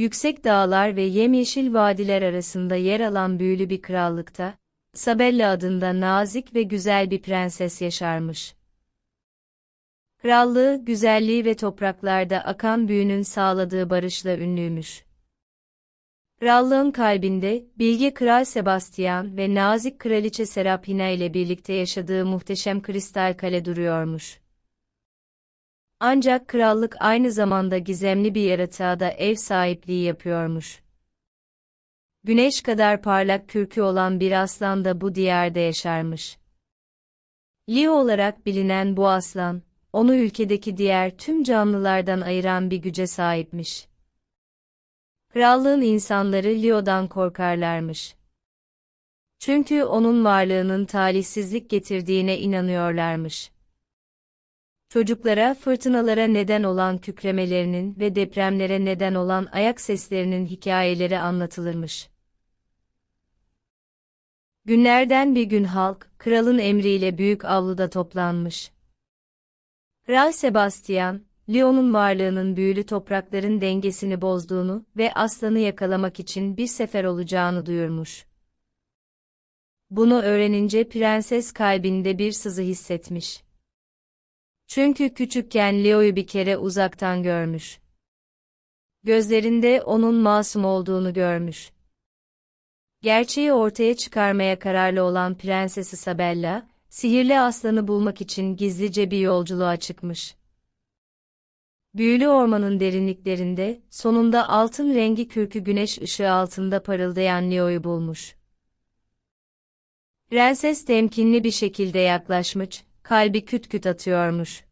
yüksek dağlar ve yemyeşil vadiler arasında yer alan büyülü bir krallıkta, Sabella adında nazik ve güzel bir prenses yaşarmış. Krallığı, güzelliği ve topraklarda akan büyünün sağladığı barışla ünlüymüş. Krallığın kalbinde, bilge Kral Sebastian ve nazik Kraliçe Serapina ile birlikte yaşadığı muhteşem kristal kale duruyormuş. Ancak krallık aynı zamanda gizemli bir yaratığa da ev sahipliği yapıyormuş. Güneş kadar parlak kürkü olan bir aslan da bu diyarda yaşarmış. Leo olarak bilinen bu aslan, onu ülkedeki diğer tüm canlılardan ayıran bir güce sahipmiş. Krallığın insanları Leo'dan korkarlarmış. Çünkü onun varlığının talihsizlik getirdiğine inanıyorlarmış. Çocuklara fırtınalara neden olan kükremelerinin ve depremlere neden olan ayak seslerinin hikayeleri anlatılırmış. Günlerden bir gün halk, kralın emriyle büyük avluda toplanmış. Kral Sebastian, Leon'un varlığının büyülü toprakların dengesini bozduğunu ve aslanı yakalamak için bir sefer olacağını duyurmuş. Bunu öğrenince prenses kalbinde bir sızı hissetmiş. Çünkü küçükken Leo'yu bir kere uzaktan görmüş. Gözlerinde onun masum olduğunu görmüş. Gerçeği ortaya çıkarmaya kararlı olan Prenses Isabella, sihirli aslanı bulmak için gizlice bir yolculuğa çıkmış. Büyülü ormanın derinliklerinde, sonunda altın rengi kürkü güneş ışığı altında parıldayan Leo'yu bulmuş. Prenses temkinli bir şekilde yaklaşmış, kalbi küt küt atıyormuş.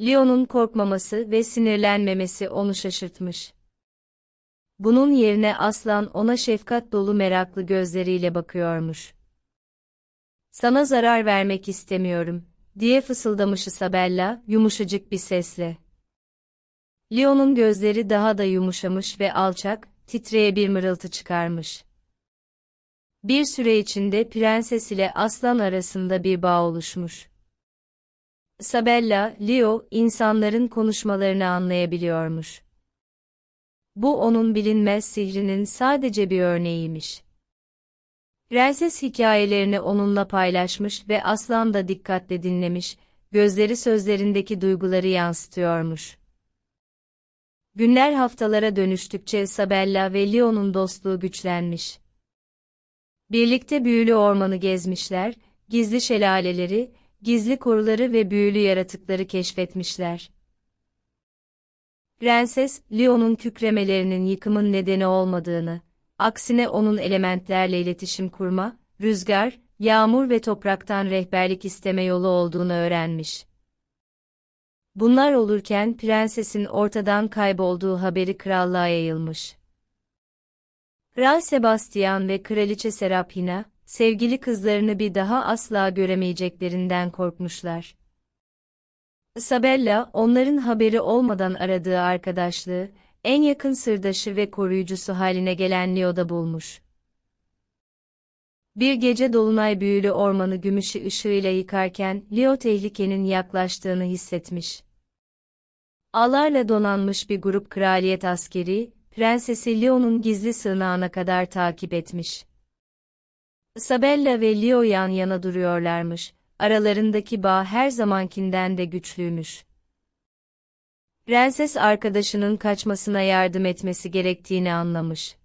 Leo'nun korkmaması ve sinirlenmemesi onu şaşırtmış. Bunun yerine aslan ona şefkat dolu meraklı gözleriyle bakıyormuş. Sana zarar vermek istemiyorum, diye fısıldamış Isabella, yumuşacık bir sesle. Leo'nun gözleri daha da yumuşamış ve alçak, titreye bir mırıltı çıkarmış. Bir süre içinde prenses ile aslan arasında bir bağ oluşmuş. Isabella, Leo, insanların konuşmalarını anlayabiliyormuş. Bu onun bilinmez sihrinin sadece bir örneğiymiş. Prenses hikayelerini onunla paylaşmış ve aslan da dikkatle dinlemiş, gözleri sözlerindeki duyguları yansıtıyormuş. Günler haftalara dönüştükçe Isabella ve Leo'nun dostluğu güçlenmiş. Birlikte büyülü ormanı gezmişler, gizli şelaleleri, gizli koruları ve büyülü yaratıkları keşfetmişler. Prenses, Leo'nun kükremelerinin yıkımın nedeni olmadığını, aksine onun elementlerle iletişim kurma, rüzgar, yağmur ve topraktan rehberlik isteme yolu olduğunu öğrenmiş. Bunlar olurken prensesin ortadan kaybolduğu haberi krallığa yayılmış. Kral Sebastian ve Kraliçe Serapina, sevgili kızlarını bir daha asla göremeyeceklerinden korkmuşlar. Isabella, onların haberi olmadan aradığı arkadaşlığı, en yakın sırdaşı ve koruyucusu haline gelen Leo'da bulmuş. Bir gece dolunay büyülü ormanı gümüşü ışığıyla yıkarken Leo tehlikenin yaklaştığını hissetmiş. Ağlarla donanmış bir grup kraliyet askeri, prensesi Leo'nun gizli sığınağına kadar takip etmiş. Isabella ve Leo yan yana duruyorlarmış, aralarındaki bağ her zamankinden de güçlüymüş. Prenses arkadaşının kaçmasına yardım etmesi gerektiğini anlamış.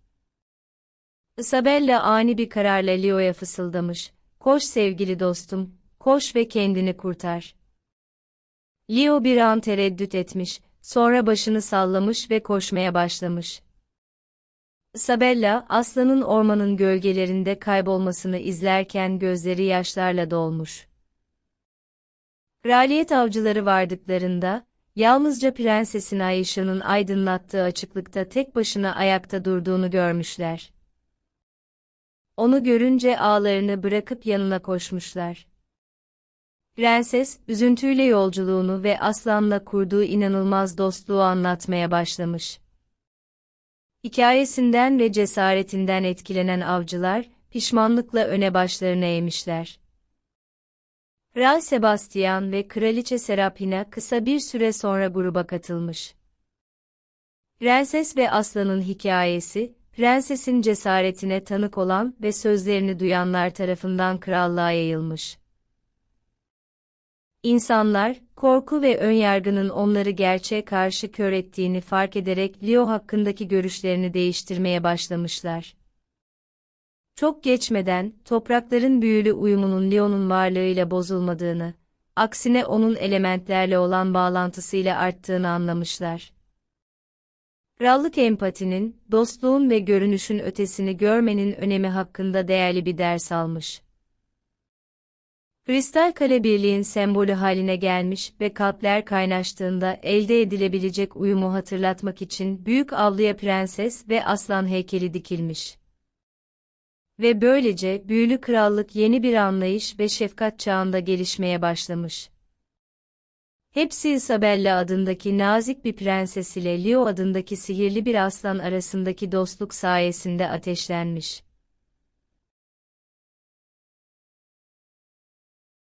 Isabella ani bir kararla Leo'ya fısıldamış, koş sevgili dostum, koş ve kendini kurtar. Leo bir an tereddüt etmiş, sonra başını sallamış ve koşmaya başlamış. Isabella, aslanın ormanın gölgelerinde kaybolmasını izlerken gözleri yaşlarla dolmuş. Kraliyet avcıları vardıklarında, yalnızca Prensesin Ayşe'nin aydınlattığı açıklıkta tek başına ayakta durduğunu görmüşler. Onu görünce ağlarını bırakıp yanına koşmuşlar. Prenses, üzüntüyle yolculuğunu ve aslanla kurduğu inanılmaz dostluğu anlatmaya başlamış. Hikayesinden ve cesaretinden etkilenen avcılar, pişmanlıkla öne başlarını eğmişler. Kral Sebastian ve Kraliçe Serapina kısa bir süre sonra gruba katılmış. Prenses ve Aslan'ın hikayesi, prensesin cesaretine tanık olan ve sözlerini duyanlar tarafından krallığa yayılmış. İnsanlar, korku ve önyargının onları gerçeğe karşı kör ettiğini fark ederek Leo hakkındaki görüşlerini değiştirmeye başlamışlar. Çok geçmeden, toprakların büyülü uyumunun Leo'nun varlığıyla bozulmadığını, aksine onun elementlerle olan bağlantısıyla arttığını anlamışlar. Krallık empatinin, dostluğun ve görünüşün ötesini görmenin önemi hakkında değerli bir ders almış. Kristal kale birliğin sembolü haline gelmiş ve kalpler kaynaştığında elde edilebilecek uyumu hatırlatmak için büyük avluya prenses ve aslan heykeli dikilmiş. Ve böylece büyülü krallık yeni bir anlayış ve şefkat çağında gelişmeye başlamış. Hepsi Isabella adındaki nazik bir prenses ile Leo adındaki sihirli bir aslan arasındaki dostluk sayesinde ateşlenmiş.